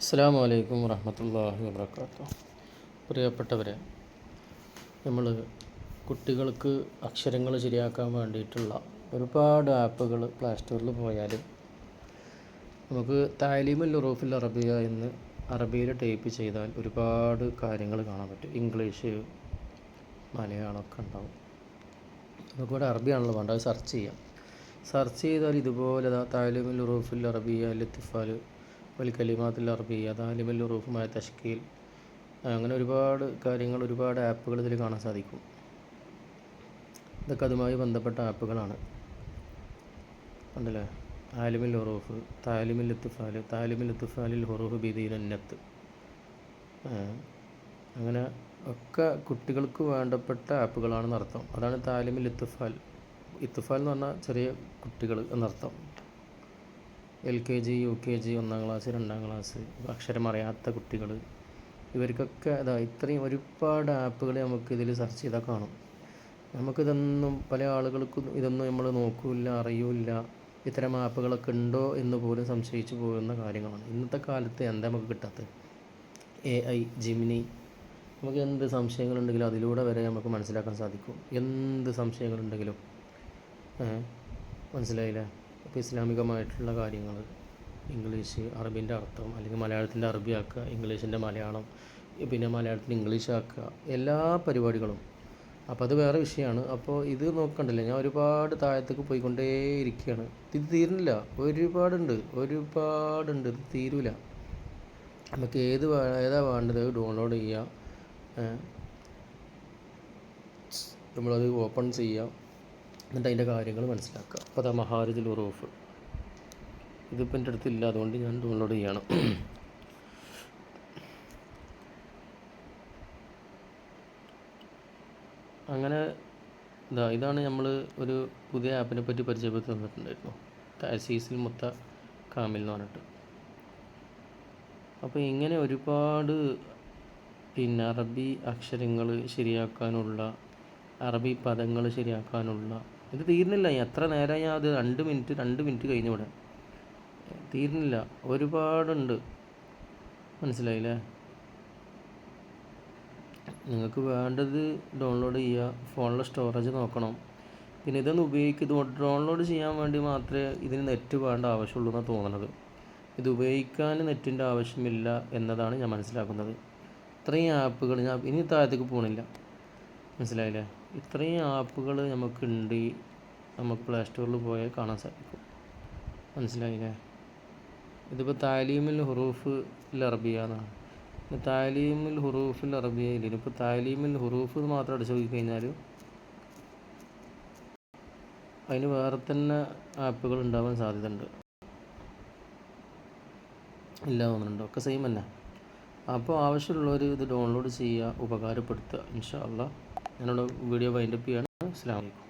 അസ്സാം വലൈക്കും വറഹമത്തല്ലാഹി വാബർക്കാത്തു പ്രിയപ്പെട്ടവരെ നമ്മൾ കുട്ടികൾക്ക് അക്ഷരങ്ങൾ ശരിയാക്കാൻ വേണ്ടിയിട്ടുള്ള ഒരുപാട് ആപ്പുകൾ പ്ലേ സ്റ്റോറിൽ പോയാൽ നമുക്ക് താലീമുൽ ഉറൂഫിൽ അറബിയ എന്ന് അറബിയിൽ ടൈപ്പ് ചെയ്താൽ ഒരുപാട് കാര്യങ്ങൾ കാണാൻ പറ്റും. ഇംഗ്ലീഷ് മലയാളമൊക്കെ ഉണ്ടാവും. നമുക്കിവിടെ അറബിയാണല്ലോ വേണ്ടത് സെർച്ച് ചെയ്യാം. സെർച്ച് ചെയ്താൽ ഇതുപോലെ താലീമുൽ ഉറൂഫിൽ അറബിയ ലത്തിഫാൽ വൽ കലിമാത്തിൽ അറബിയ താലിമൽ ഉറൂഫുമായ തഷ്കീൽ. അങ്ങനെ ഒരുപാട് കാര്യങ്ങൾ ഒരുപാട് ആപ്പുകൾ ഇതിൽ കാണാൻ സാധിക്കും. ഇതൊക്കെ അതുമായി ബന്ധപ്പെട്ട ആപ്പുകളാണ്. ഉണ്ടല്ലേ ആലിമിൽ ഹുറൂഫ് താലിമിൽ ഇത്തുഫാൽ താലിമിൽ ഇത്തുഫാലിൽ ഹുറൂഫ് ബിദീനന്നത്ത് അങ്ങനെ ഒക്കെ കുട്ടികൾക്ക് വേണ്ടപ്പെട്ട ആപ്പുകളാണെന്നർത്ഥം. അതാണ് താലിമിൽ ഇത്തുഫാൽ. ഇത്തുഫാൽ എന്ന് പറഞ്ഞാൽ ചെറിയ കുട്ടികൾ എന്നർത്ഥം. L K G U K G ഒന്നാം ക്ലാസ് രണ്ടാം ക്ലാസ് അക്ഷരം അറിയാത്ത കുട്ടികൾ ഇവർക്കൊക്കെ അതാ ഇത്രയും ഒരുപാട് ആപ്പുകൾ നമുക്ക് ഇതിൽ സെർച്ച് ചെയ്താൽ കാണും. നമുക്കിതൊന്നും പല ആളുകൾക്കും ഇതൊന്നും നമ്മൾ നോക്കില്ല അറിയില്ല. ഇത്തരം ആപ്പുകളൊക്കെ ഉണ്ടോ എന്ന് പോലും സംശയിച്ചു പോകുന്ന കാര്യങ്ങളാണ്. ഇന്നത്തെ കാലത്ത് എന്താ നമുക്ക് കിട്ടാത്തത് എ ഐ ജിമിനി നമുക്ക് എന്ത് സംശയങ്ങളുണ്ടെങ്കിലും അതിലൂടെ വരെ നമുക്ക് മനസ്സിലാക്കാൻ സാധിക്കും. എന്ത് സംശയങ്ങളുണ്ടെങ്കിലും. മനസ്സിലായില്ലേ? ഇപ്പോൾ ഇസ്ലാമികമായിട്ടുള്ള കാര്യങ്ങൾ ഇംഗ്ലീഷ് അറബിന്റെ അർത്ഥം അല്ലെങ്കിൽ മലയാളത്തിന്റെ അറബി ആക്കുക ഇംഗ്ലീഷിന്റെ മലയാളം പിന്നെ മലയാളത്തിന് ഇംഗ്ലീഷ് ആക്കുക എല്ലാ പരിപാടികളും. അപ്പോൾ അത് വേറെ വിഷയമാണ്. അപ്പോൾ ഇത് നോക്കണ്ടല്ലേ? ഞാൻ ഒരുപാട് താഴത്തേക്ക് പോയിക്കൊണ്ടേ ഇരിക്കുകയാണ് ഇത് തീരുന്നില്ല. ഒരുപാടുണ്ട്. ഒരുപാടുണ്ട്. ഇത് തീരൂല. നമുക്ക് ഏത് ഏതാ വേണ്ടത് ഡൗൺലോഡ് ചെയ്യുക. നമ്മളത് ഓപ്പൺ ചെയ്യുക. എന്നിട്ട് അതിന്റെ കാര്യങ്ങൾ മനസ്സിലാക്കുക. അപ്പോൾ അതാ മഹാരജുൽ ഉറൂഫ് ഇതിപ്പോൾ എന്റെ അടുത്തില്ല അതുകൊണ്ട് ഞാൻ ഡൗൺലോഡ് ചെയ്യണം. അങ്ങനെ ഇതാ ഇതാണ് നമ്മൾ ഒരു പുതിയ ആപ്പിനെ പറ്റി പരിചയപ്പെടുത്തി തന്നിട്ടുണ്ടായിരുന്നു. താസീസിൽ മുത്ത കാമിൽ എന്ന് പറഞ്ഞിട്ട്. അപ്പോൾ ഇങ്ങനെ ഒരുപാട് പിന്നെ അറബി അക്ഷരങ്ങൾ ശരിയാക്കാനുള്ള അറബി പദങ്ങൾ ശരിയാക്കാനുള്ള ഇത് തീരുന്നില്ല. എത്ര നേരം ഞാൻ അത് രണ്ട് മിനിറ്റ് രണ്ട് മിനിറ്റ് കഴിഞ്ഞു ഇവിടെ. തീരുന്നില്ല. ഒരുപാടുണ്ട്. മനസ്സിലായില്ലേ? നിങ്ങൾക്ക് വേണ്ടത് ഡൗൺലോഡ് ചെയ്യുക. ഫോണിലെ സ്റ്റോറേജ് നോക്കണം. പിന്നെ ഇതൊന്ന് ഉപയോഗിക്കുക ഡൗൺലോഡ് ചെയ്യാൻ വേണ്ടി മാത്രമേ ഇതിന് നെറ്റ് വേണ്ട ആവശ്യമുള്ളൂ എന്നാണ് തോന്നുന്നത് ഇത് ഉപയോഗിക്കാൻ നെറ്റിന്റെ ആവശ്യമില്ല എന്നതാണ് ഞാൻ മനസ്സിലാക്കുന്നത്. ഇത്രയും ആപ്പുകൾ ഞാൻ ഇനി താഴത്തേക്ക് പോകണില്ല മനസ്സിലായില്ലേ? ഇത്രയും ആപ്പുകൾ നമുക്കുണ്ട്. നമുക്ക് പ്ലേ സ്റ്റോറിൽ പോയാൽ കാണാൻ സാധിക്കും. മനസ്സിലായില്ലേ? ഇതിപ്പോൾ താലീമിൽ ഹുറൂഫ് അറബിയ എന്നാണ് താലീമിൽ ഹുറൂഫിൽ അറബിയ ഇല്ല ഇപ്പോൾ താലീമിൽ ഹുറൂഫ് മാത്രം അടിച്ചു നോക്കി കഴിഞ്ഞാൽ അതിന് വേറെ തന്നെ ആപ്പുകൾ ഉണ്ടാവാൻ സാധ്യതയുണ്ട്. ഇല്ല തോന്നുന്നുണ്ട്? ഒക്കെ സെയിം തന്നെ. അപ്പോൾ ആവശ്യമുള്ളവർ ഇത് ഡൗൺലോഡ് ചെയ്യുക ഉപകാരപ്പെടുത്തുക ഇൻഷാ അള്ളാഹ് ഞാനിവിടെ വീഡിയോ വൈൻഡപ്പ് ചെയ്യാണ് അസ്സാം വലൈക്കും